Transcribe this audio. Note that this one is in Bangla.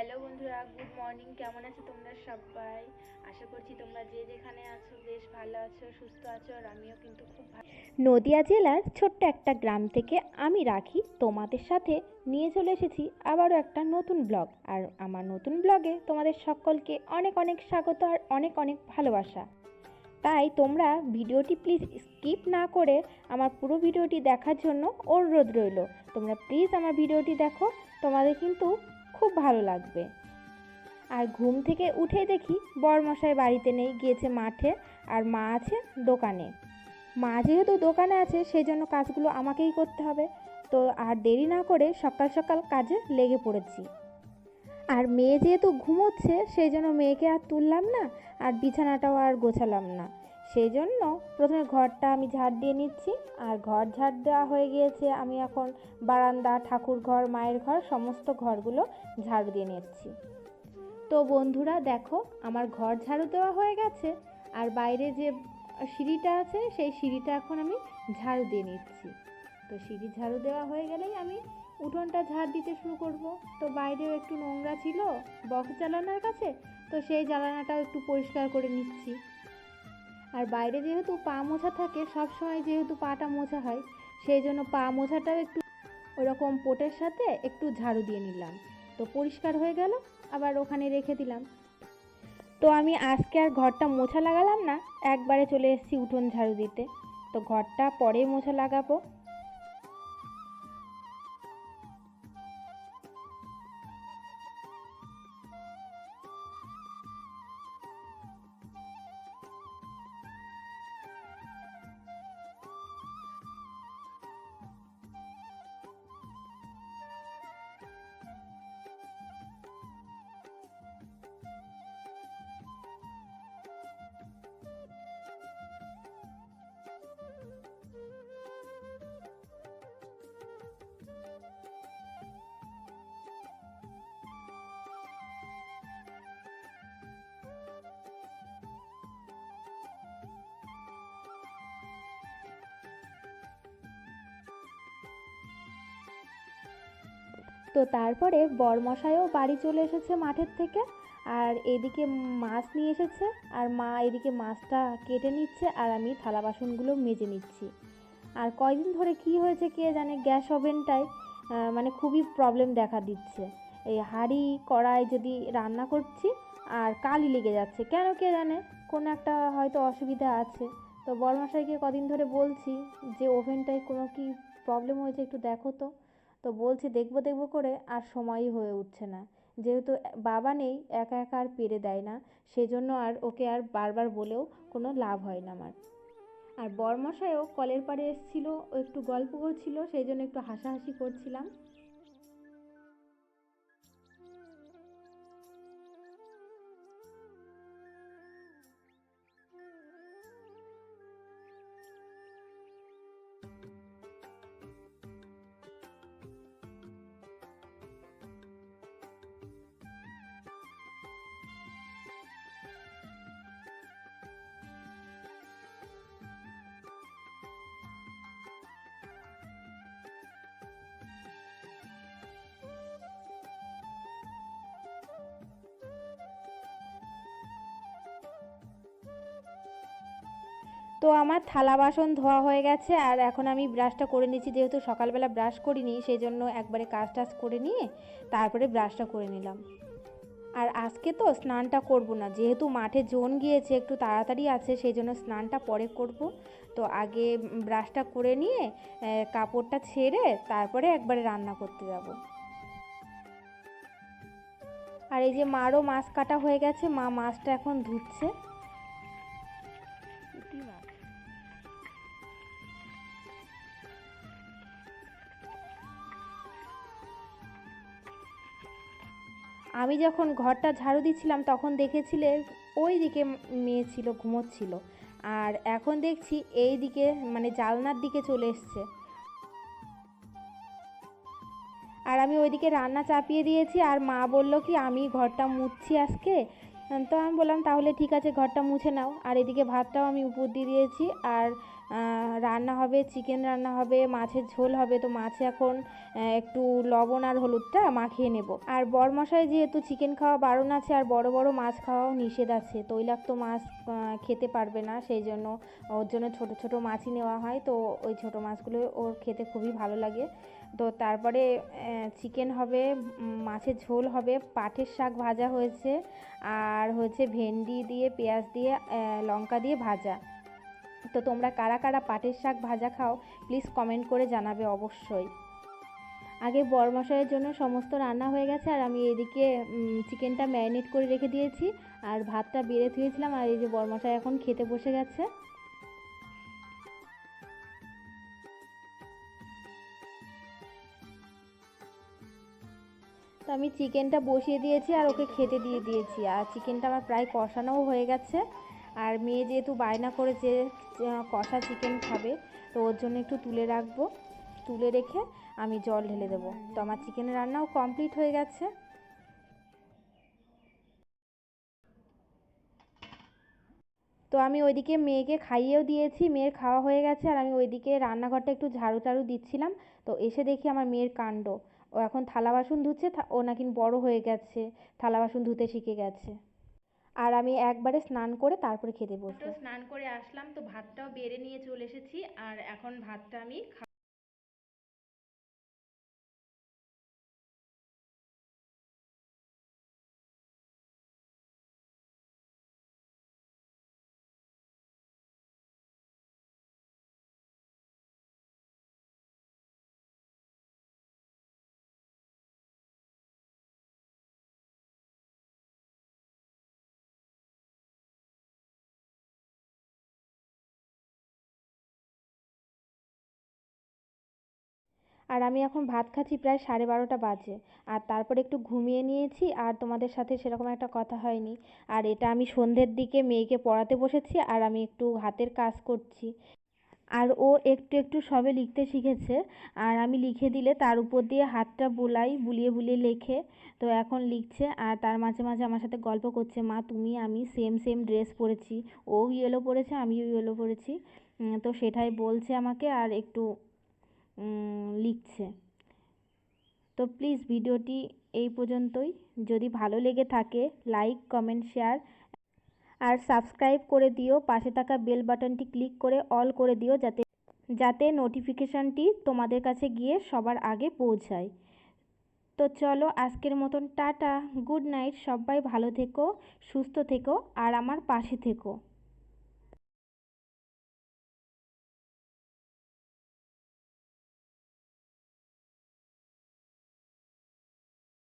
হ্যালো বন্ধুরা, গুড মর্নিং, কেমন আছো তোমরা সবাই? আশা করছি তোমরা যে যেখানে আছো বেশ ভালো আছো, সুস্থ আছো, আর আমিও কিন্তু খুব ভালো নদিয়া জেলার ছোট্ট একটা গ্রাম থেকে আমি রাখি তোমাদের সাথে নিয়ে চলে এসেছি আবারও একটা নতুন ব্লগ। আর আমার নতুন ব্লগে তোমাদের সকলকে অনেক অনেক স্বাগত আর অনেক অনেক ভালোবাসা। তাই তোমরা ভিডিওটি প্লিজ স্কিপ না করে আমার পুরো ভিডিওটি দেখার জন্য অনুরোধ রইল। তোমরা প্লিজ আমার ভিডিওটি দেখো, তোমাদের কিন্তু খুব ভালো লাগবে। আর ঘুম থেকে উঠে দেখি বরমশাই বাড়িতে নেই, গিয়েছে মাঠে, আর মা আছে দোকানে। মা যেহেতু দোকানে আছে সেই জন্য কাজগুলো আমাকেই করতে হবে। তো আর দেরি না করে সকাল সকাল কাজে লেগে পড়েছি। আর মেয়ে যেহেতু ঘুমোচ্ছে সেই জন্য মেয়েকে আর তুললাম না, আর বিছানাটাও আর গোছালাম না। সেই জন্য প্রথমে ঘরটা আমি ঝাড় দিয়ে নিচ্ছি, আর ঘর ঝাড় দেওয়া হয়ে গিয়েছে, আমি এখন বারান্দা, ঠাকুর ঘর, মায়ের ঘর, সমস্ত ঘরগুলো ঝাড়ু দিয়ে নিচ্ছি। তো বন্ধুরা দেখো, আমার ঘর ঝাড়ু দেওয়া হয়ে গেছে, আর বাইরে যে সিঁড়িটা আছে, সেই সিঁড়িটা এখন আমি ঝাড়ু দিয়ে নিচ্ছি। তো সিঁড়ি ঝাড়ু দেওয়া হয়ে গেলেই আমি উঠোনটা ঝাড় দিতে শুরু করব। তো বাইরেও একটু নোংরা ছিল, বক্স জ্বালানার কাছে, তো সেই জ্বালানাটাও একটু পরিষ্কার করে নিচ্ছি। আর বাইরে যেহেতু পা মোছা থাকে সব সময় যেহেতু পাটা মোছা হয়, সেই জন্য পা মোছাটাও একটু ওরকম পোটের সাথে একটু ঝাড়ু দিয়ে নিলাম। তো পরিষ্কার হয়ে গেল, আবার ওখানে রেখে দিলাম। তো আমি আজকে আর ঘরটা মোছা লাগালাম না, একবারে চলে এসেছি উঠোন ঝাড়ু দিতে। তো ঘরটা পরে মোছা লাগাবো। তো তারপরে বরমশাইও বাড়ি চলে এসেছে মাঠের থেকে, আর এদিকে মাছ নিয়ে এসেছে, আর মা এদিকে মাছটা কেটে নিচ্ছে, আর আমি থালা বাসনগুলো মেজে নিচ্ছি। আর কয়দিন ধরে কি হয়েছে কে জানে, গ্যাস ওভেনটায় মানে খুবই প্রবলেম দেখা দিচ্ছে। এই হাঁড়ি, কড়াই যদি রান্না করছি, আর কালি লেগে যাচ্ছে, কেন কে জানে? কোনো একটা হয়তো অসুবিধা আছে। তো বরমশাইকে কদিন ধরে বলছি যে, ওভেনটায় কোনো কি প্রবলেম হয়েছে একটু দেখো তো। তো বলছি দেখব দেখব করে আর সময়ই হয়ে উঠছে না। যেহেতু বাবা নেই, একা একা আর পেরে দেয় না, সেজন্য আর ওকে আর বারবার বলেও কোনো লাভ হয় না আমার। আর বরমশাইও কলের পাড়ে এসেছিল, ও একটু গল্প করছিল, সেই জন্য একটু হাসাহাসি করছিলাম। তো আমার থালা বাসন ধোয়া হয়ে গেছে আর এখন আমি ব্রাশটা করে নিচ্ছি যেহেতু সকালবেলা ব্রাশ করিনি সেই জন্য একবারে কাজ টাজ করে নিয়ে তারপরে ব্রাশটা করে নিলাম। আর আজকে তো স্নানটা করব না, যেহেতু মাঠে জোন গিয়েছে, একটু তাড়াতাড়ি আছে সেই জন্য স্নানটা পরে করব। তো আগে ব্রাশটা করে নিয়ে কাপড়টা ছেড়ে তারপরে একবারে রান্না করতে যাব। আর এই যে মারও মাছ কাটা হয়ে গেছে, মা মাছটা এখন ধুচ্ছে। আমি যখন ঘরটা ঝাড়ু দিচ্ছিলাম, তখন দেখেছিলে ওই দিকে মেয়ে ছিল, ঘুমোচ্ছিল। আর এখন দেখছি এই দিকে মানে জালনার দিকে চলে এসছে। আর আমি ওইদিকে রান্না চাপিয়ে দিয়েছি, আর মা বলল কি, আমি ঘরটা মুছছি আজকে? তো আমি বললাম, তাহলে ঠিক আছে, ঘরটা মুছে নাও। আর এদিকে ভাতটাও আমি উপর দিয়ে দিয়েছি, আর রান্না হবে চিকেন রান্না হবে, মাছের ঝোল হবে। তো মাছে এখন একটু লবণ আর হলুদটা মাখিয়ে নেব। আর বরমশাই যেহেতু চিকেন খাওয়া বারণ আছে, আর বড় বড় মাছ খাওয়াও নিষেধ আছে, তৈলাক্ত মাছ খেতে পারবে না। সেই জন্য ওর জন্য ছোট ছোট মাছই নেওয়া হয়। তো ওই ছোট মাছগুলো ওর খেতে খুবই ভালো লাগে। তো তারপরে চিকেন হবে মাছের ঝোল হবে, পাটের শাক ভাজা হয়েছে। আর হয়েছে ভেন্ডি দিয়ে, পেঁয়াজ দিয়ে লঙ্কা দিয়ে ভাজা। তো তোমরা কারা কারা পাটের শাক ভাজা খাও প্লিজ কমেন্ট করে জানাবে অবশ্যই। আগে বরমশাইয়ের জন্য সমস্ত রান্না হয়ে গেছে, আর আমি এদিকে চিকেনটা ম্যারিনেট করে রেখে দিয়েছি, আর ভাতটা বেড়ে ধুয়েছিলাম, আর এই যে বরমশাই এখন খেতে বসে গেছে। তো আমি চিকেনটা বসিয়ে দিয়েছি, আর ওকে খেতে দিয়ে দিয়েছি, আর চিকেনটা আমার প্রায় কষানোও হয়ে গেছে। আর মেয়ে যেহেতু বায়না করেছে আহ, কষা চিকেন খাবে তো ওর জন্য একটু তুলে রাখব। তুলে রেখে আমি জল ঢেলে দেবো। তো আমার চিকেনের রান্নাও কমপ্লিট হয়ে গেছে। তো আমি ওইদিকে মেয়েকে খাইয়েও দিয়েছি মেয়ের খাওয়া হয়ে গেছে আর আমি ওইদিকে রান্নাঘরটা একটু ঝাড়ু টাড়ু দিচ্ছিলাম। তো এসে দেখি আমার মেয়ের কাণ্ড। ও এখন থালা বাসন ধুচ্ছে ও নাকি বড় হয়ে গেছে থালা বাসন ধুতে শিখে গেছে। আর আমি একবারে স্নান করে তারপরে খেতে বসবো। স্নান করে আসলাম, তো ভাতটাও বেড়ে নিয়ে চলে এসেছি, আর এখন ভাতটা আমি আর আমি এখন ভাত খাচ্ছি প্রায় সাড়ে বারোটা বাজে। আর তারপরে একটু ঘুমিয়ে নিয়েছি, আর তোমাদের সাথে সেরকম একটা কথা হয়নি। আর এটা আমি সন্ধ্যের দিকে মেয়েকে পড়াতে বসেছি, আর আমি একটু হাতের কাজ করছি। আর ও একটু একটু সবে লিখতে শিখেছে, আর আমি লিখে দিলে তার উপর দিয়ে হাতটা বোলাই, বুলিয়ে বুলিয়ে লেখে। তো এখন লিখছে, আর তার মাঝে মাঝে আমার সাথে গল্প করছে, মা, তুমি, আমি সেম সেম ড্রেস পরেছি। ও ইয়েলো পরেছে, আমিও ইয়েলো পরেছি। তো সেটাই বলছে আমাকে, আর একটু লিখছে। তো প্লিজ ভিডিওটি এই পর্যন্তই। যদি ভালো লেগে থাকে লাইক কমেন্ট শেয়ার আর সাবস্ক্রাইব করে দিও। পাশে থাকা বেল বাটনটি ক্লিক করে অল করে দিও যাতে যাতে নোটিফিকেশনটি তোমাদের কাছে গিয়ে সবার আগে পৌঁছায়। তো চলো আজকের মতন টাটা গুড নাইট সবাই ভালো থেকো, সুস্থ থেকো, আর আমার পাশে থেকো।